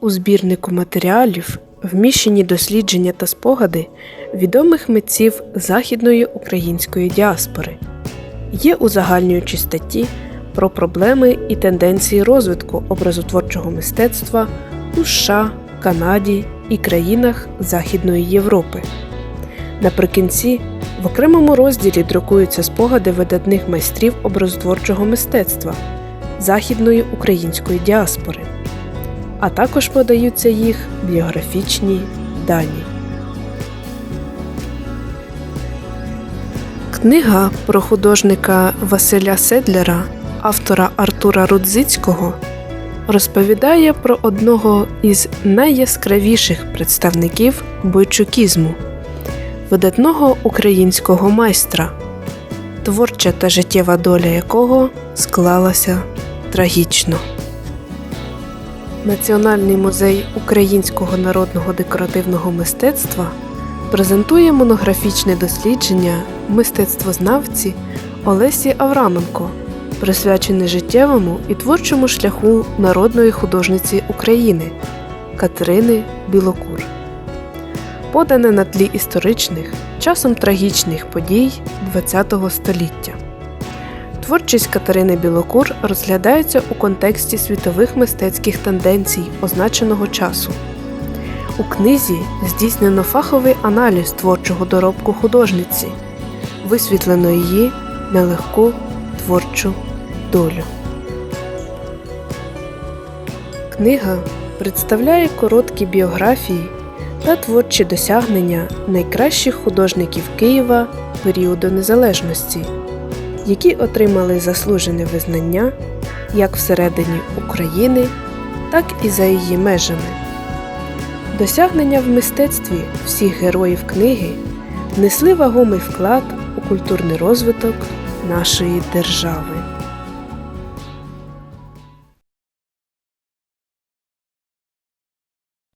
У збірнику матеріалів вміщені дослідження та спогади відомих митців західної української діаспори. Є узагальнюючі статті про проблеми і тенденції розвитку образотворчого мистецтва у США, Канаді і країнах Західної Європи. Наприкінці в окремому розділі друкуються спогади видатних майстрів образотворчого мистецтва західної української діаспори, а також подаються їх біографічні дані. Книга про художника Василя Седлера, автора Артура Рудзицького, розповідає про одного із найяскравіших представників бойчукізму видатного українського майстра, творча та життєва доля якого склалася трагічно. Національний музей українського народного декоративного мистецтва презентує монографічне дослідження мистецтвознавці Олесі Авраменко, присвячене життєвому і творчому шляху народної художниці України Катерини Білокур подане на тлі історичних, часом трагічних подій ХХ століття. Творчість Катерини Білокур розглядається у контексті світових мистецьких тенденцій означеного часу. У книзі здійснено фаховий аналіз творчого доробку художниці, висвітлено її нелегку творчу долю. Книга представляє короткі біографії та творчі досягнення найкращих художників Києва періоду незалежності, які отримали заслужене визнання як всередині України, так і за її межами. Досягнення в мистецтві всіх героїв книги внесли вагомий вклад у культурний розвиток нашої держави.